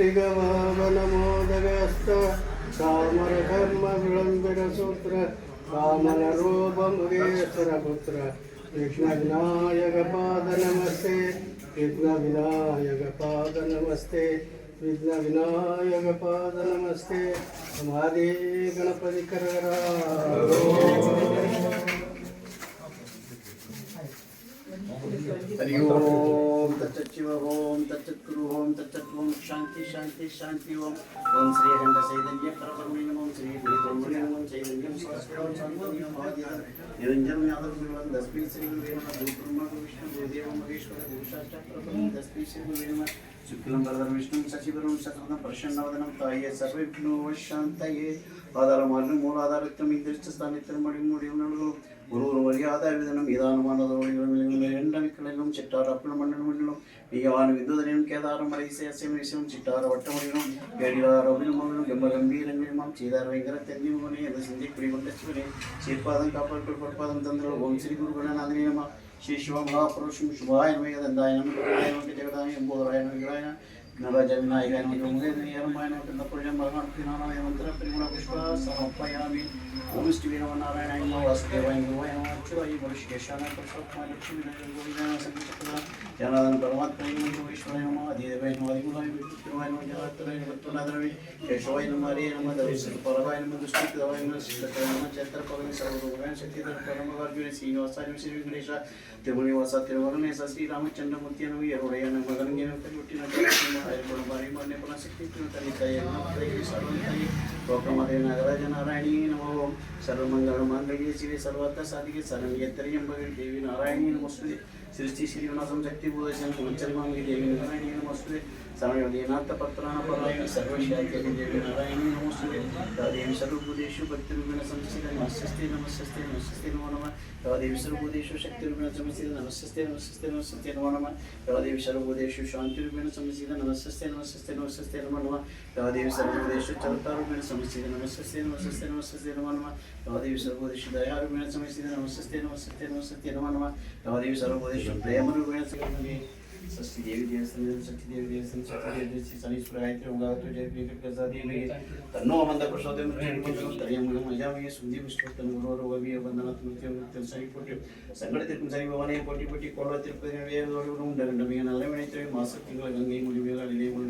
श्रीगवावनमोदगस्त कामरधर्मविळम्बिरसूत्र कामनरूपमुगेश्वरपुत्र विघ्नविनायकपादनमस्ते विघ्नविनायकपादनमस्ते विघ्नविनायकपादनमस्ते हमारे गणपति करगरा हरि ओम ఓం తచ్చివ ఓం తచ్చత్కురు ఓం తచ్చత్వం శాంతి శాంతి శాంతి ఓం. ఓం శ్రీ హండ చైతన్య పరబ్రహ్మే నమో శ్రీ గురు బ్రహ్మణే నమో చైతన్యం సరస్వతం సర్వోయం భావ్యతం నిరంజనం యాదవ గురువం తస్మై శ్రీ గురువే నమ. భూబ్రహ్మ విష్ణు గురుదేవ మహేశ్వర గురుశాస్త్ర ప్రథమం తస్మై శ్రీ గురువే నమ. శుక్లం వరదం విష్ణుం శశివరం శతవదం ప్రసన్నవదనం తాయే సర్వవిఘ్నోవశాంతయే ఆధారమాలను మూలాధారత్వం ఇంద్రిష్ట స్థానిత్రం మడి మూడి నడుగులు ஒரு ஒரு வழியாத விதனும் இதானமானதோடு எண்டமிக்கலிலும் சிட்டார் அப்பிள் மண்ணிலும் மிகவான விதுதனிலும் கேதாரம் மலை அசைம் விசையும் சிட்டார வட்டமொழியிலும் ஏடியார் அபிலமொழியும் கம்ப கம்பீரங்களிலும் சீதார் வைங்கர தென்னிமுகனே எந்த சிந்தை குடிகொண்ட சிவனே சீர்பாதம் காப்பாற்று பொற்பாதம் தந்திரம் ஓம் ஸ்ரீ குரு கணநாதனேமா ஸ்ரீ சிவமகாபுருஷம் சுபாய நமே தந்தாய நமக்கு ஜெகதாய எம்போதராய நவிகளாய നവജനായകൻ മുഖേന്ദ്രിയറുമായ പുഴം മരണത്തിനാണായ മന്ത്രപ്രിമുള പുഷ്പസമർപ്പയാമി ഓം ശ്രീരാമനാരായണ വാസുദേവായ ഗുരുവായ പുരുഷേഷാന പുരുഷോത്തമ ലക്ഷ്മി ജനാദൻ പരമാത്മയോശ്വരമാതിദേവായ കേശവായ നമാരേ നമ പരവായ നമ ദുഷ്ടിതവായ നമ ശ്രീതത്വായ നമ ചേത്രപവന സർവദൂപവായ ശക്തിധര പരമവർഗുണ ശ്രീനിവാസായ ശ്രീ വെങ്കടേശ തിരുമണിവാസ തിരുവരണേശ ശ്രീ രാമചന്ദ്രമൂർത്തി അനുയരുടയ മകൻ ജനത്തിൽ വിട്ടിന tayo kung ano ba rin mo, ano yung mga sikip nyo tayo tayo, tayo sa rin tayo. లోకమదే నగరాజనారాయణీ నమో. సర్వమంగళమాంగళ్యే శివే సర్వత్ర సాధికే సరం యత్రయంబగి దేవి నారాయణీ నమస్తే సృష్టి శ్రీనివాసం శక్తి భూదశం కుమచరిమాంగి దేవి నారాయణీ నమస్తే సమయోదీనాథ పత్రాన పరాయణ సర్వశాఖ్యని దేవి నారాయణీ నమస్తే తదేవి సర్వభూతేషు భక్తి రూపేణ సంస్థిత నమస్తే నమస్తే నమస్తే నమో నమ. తదేవి సర్వభూతేషు శక్తి రూపేణ సంస్థిత నమస్తే నమస్తే నమస్తే నమో నమ. తదేవి సర్వభూతేషు శాంతి రూపేణ సంస్థిత నమస్తే నమస్తే నమస్తే నమో నమ. తదేవి సర్వభూతేషు చరతారూపేణ సంస్థిత नमस्ते नमस्ते नमस्ते नमस्ते नमो नमः भवदेव सर्वोदेश दयारुगुण समस्ते नमस्ते नमस्ते नमस्ते नमो नमः भवदेव सर्वोदेश प्रेमरुगुण समस्ते षष्ठी देवी देवस्थान षष्ठी देवी देवस्थान षष्ठी देवी देवस्थान शनीश्वर आयते होगा तो जय प्रिय कर जाती है तन्नो अमंदा प्रसाद में तरियम गम मज़ा में सुंदी विष्णुतन गुरु और वही वंदना तुमते मुक्तन सही कोटि संगठित सही भवानी कोटि कोटि कोलो तिरुपति में वे लोग रूम डर डर में नल्ले में इतने मास तिंगल गंगे मुनि मेला लीले मुनि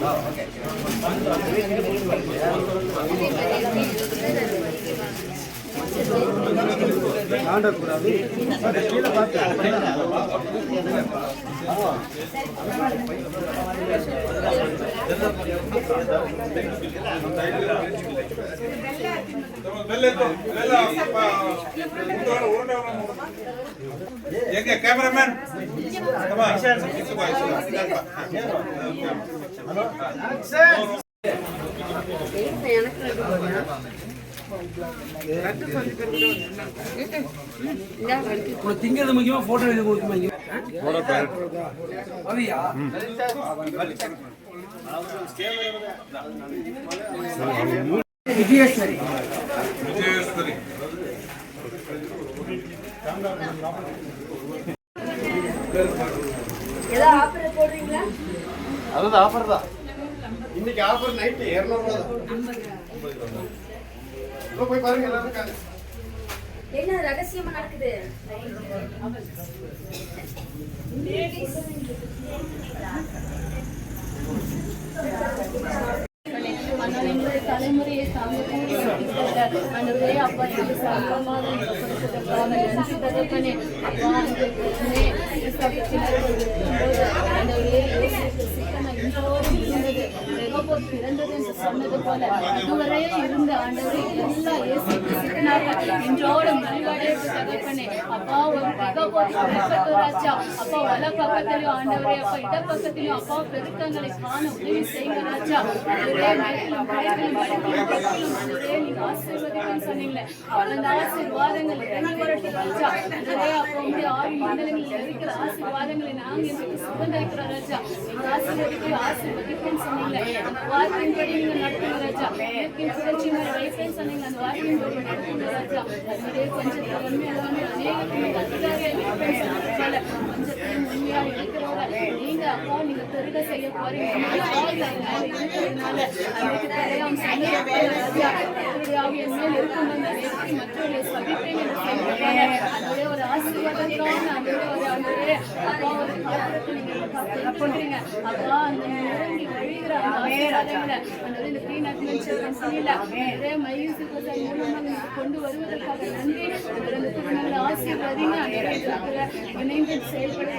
Oh, ஓகே தாண்டக்கூடாது. அதை கீழே பார்த்து எங்க கேமராமேன்? எனக்கு திங்கிறது முக்கியமா போட்டோ இது கொடுக்குமா விஜயேஸ்வரி. ஆஃபர் போடுறீங்களா? அதுதான் ஆஃபர் தான். இன்னைக்கு ஆஃபர் நைட்டு இரநூறுவா தான். போய் பாருங்க எல்லாரும் இருக்காங்க என்ன ரகசியமா நடக்குது தலைமுறையை தாங்கக்கூடிய அன்றுவரே அப்பா கொடுத்ததற்காக நன்றி தகப்பனே அப்பா அந்த பிரச்சனை பிறந்தது என்று சொன்னது போல அதுவரை இருந்த ஆண்டவரை எல்லா இயேசு கிறிஸ்துவினாக இன்றோடு மறிவடையட்டு தகப்பனே அப்பா ஒரு மிக ராஜா அப்பா வல பக்கத்திலும் ஆண்டவரே அப்பா இட பக்கத்திலும் அப்பா பெருக்கங்களை காண உதவி செய்யுங்க ராஜா. ஆண்டவரே மேற்கிலும் கிழக்கிலும் வடக்கிலும் தெற்கிலும் ஆண்டவரே நீங்க ஆசீர்வதிக்கணும்னு சொன்னீங்களே அந்த ஆசீர்வாதங்கள் இறங்கி வரட்டும் ராஜா. ஆண்டவரே அப்போ உங்களுடைய ஆறு மண்டலங்களில் இருக்கிற ஆசீர்வாதங்களை நாங்க எங்களுக்கு சுதந்திரிக்கிறோம் ராஜா. நீங்க ஆசீர்வதிக்க ஆசீர்வதிக்கணும்னு சொன்னீங்களே. அந்த வார்த்தையின்படி நீங்க நடத்துங்க ராஜா இயற்கையின் சுழற்சி மேல வைப்பேன்னு சொன்னீங்க அந்த வார்த்தையின்படி நடத்துங்க ராஜா அதனுடைய கொஞ்சம் உண்மை எல்லாமே அநேகத்துக்கு அதிகாரியா இருப்பேன்னு சொன்னதுனால உண்மையா இருக்கிறவங்க நீங்க அப்பா நீங்க பெருக செய்ய போறீங்க ஒரு பண்றீங்க அப்பா அந்த வழிகிற அந்த இந்த கொண்டு வருவதற்காக நன்றி ஆசீர்வாதிங்க இணைந்து செயல்பட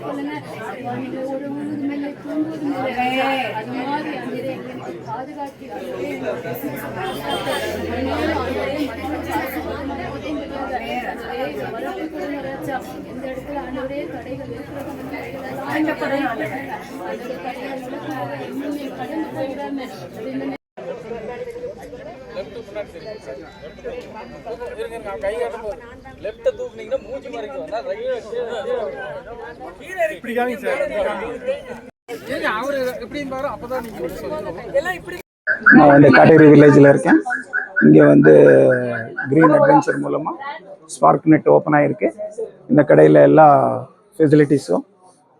கொள்ளுங்க எந்த நீங்க அந்த ஒரு தூங்குவது அது மாதிரி எங்களுக்கு பாதுகாத்து எந்த இடத்துல ஆண்டவரே தடைகள் இருக்கிறதோ அந்த தடைகள் இன்னுமே கடந்து போயிடாம லெஃப்ட் தூக்குனீங்கன்னா மூஞ்சி மறைக்கும் வந்தா அவரு எப்படின்னு பாரு அப்பதான் நீங்க சொல்லுங்க. நான் வந்து காட்டேரி வில்லேஜில் இருக்கேன். இங்கே வந்து க்ரீன் அட்வென்ச்சர் மூலமாக ஸ்பார்க் நெட் ஓப்பன் ஆகிருக்கு இந்த கடையில் எல்லா ஃபெசிலிட்டிஸும்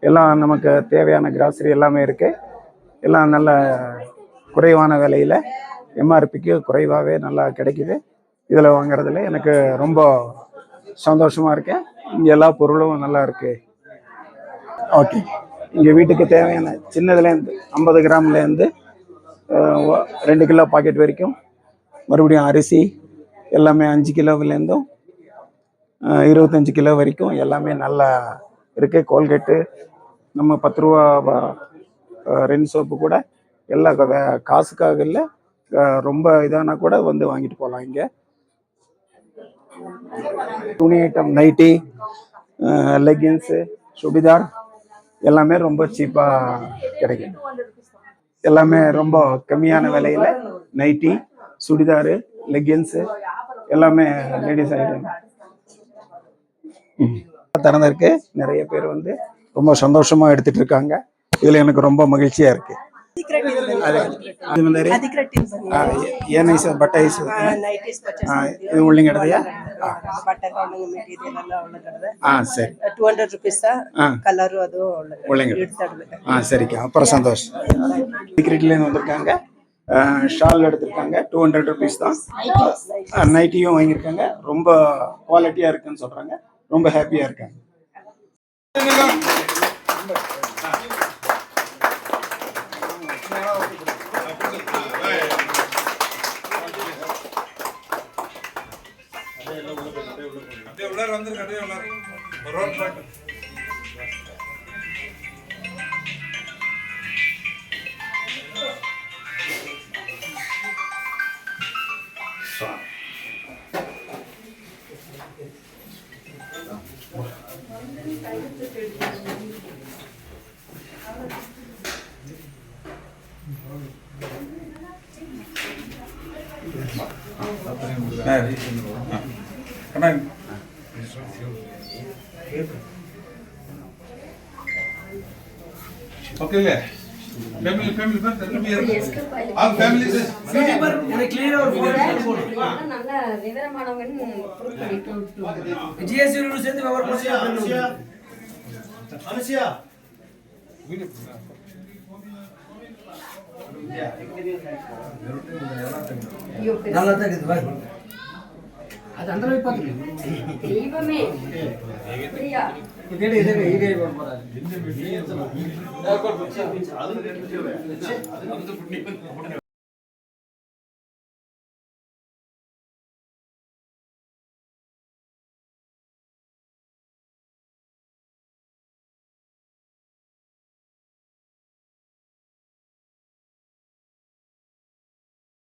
எல்லாம் நமக்கு தேவையான கிராசரி எல்லாமே இருக்குது எல்லாம் நல்ல குறைவான விலையில் எம்ஆர்பிக்கு குறைவாகவே நல்லா கிடைக்குது. இதில் வாங்குறதுல எனக்கு ரொம்ப சந்தோஷமாக இருக்கேன். இங்கே எல்லா பொருளும் நல்லா இருக்குது ஓகே. இங்கே வீட்டுக்கு தேவையான சின்னதுலேருந்து ஐம்பது கிராம்லேருந்து ரெண்டு கிலோ பாக்கெட் வரைக்கும் மறுபடியும் அரிசி எல்லாமே அஞ்சு கிலோவிலேருந்தும் இருபத்தஞ்சி இருபத்தஞ்சு கிலோ வரைக்கும் எல்லாமே நல்லா இருக்குது கோல்கேட்டு நம்ம பத்து ரூபா ரென் சோப்பு கூட எல்லா வே- காசுக்காக இல்லை ரொம்ப இதானா கூட வந்து வாங்கிட்டு போகலாம் இங்கே. துணி ஐட்டம் நைட்டி லெகின்ஸு சுடிதார் எல்லாமே ரொம்ப சீப்பாக கிடைக்கும். எல்லாமே ரொம்ப கம்மியான விலையில நைட்டி சுடிதாரு லெகின்ஸு எல்லாமே லேடிஸ் ஐட்டம் திறந்திருக்கு. நிறைய பேர் வந்து ரொம்ப சந்தோஷமா எடுத்துட்டு இருக்காங்க. இதுல எனக்கு ரொம்ப மகிழ்ச்சியா இருக்கு. ಅದೇ ಅದು ಬಂದರೆ ಏನೈಸ ಬಟ್ಟೆ ಐಸ ಇದು ಉಳ್ಳಿಂಗ್ ಹಿಡ್ದೆಯಾ ಬಟ್ಟೆ ಮೆಟೀರಿಯಲ್ ಎಲ್ಲ ಒಳಗಡೆ ಹಾ ಸರಿ ಟೂ ಹಂಡ್ರೆಡ್ ರುಪೀಸ್ ஆ கலரும் அதுவும் ஒழுங்கு ஒழுங்கு. எடுத்துடுது ஆ சரிக்கா அப்புறம் சந்தோஷம் சீக்ரெட்லேருந்து வந்திருக்காங்க ஷால் எடுத்திருக்காங்க டூ ஹண்ட்ரட் ருபீஸ் தான் நைட்டியும் வாங்கியிருக்காங்க ரொம்ப குவாலிட்டியாக இருக்குன்னு சொல்கிறாங்க ரொம்ப ஹாப்பியாக இருக்காங்க அண்ணா ஓகே இல்ல ஃபேமிலி ஃபேமிலி பர் தரலி ஆல் ஃபேமிலிஸ் நல்ல விவரமானவங்கன்னு ப்ரூவ் ஜிஎஸ்டி சேர்ந்து விவரம் அனுசியா அனுசியா நல்லா தான் இருக்குது அது அந்த அளவுக்கு பார்த்துக்கோ தெய்வமே. அப்படியா? இதே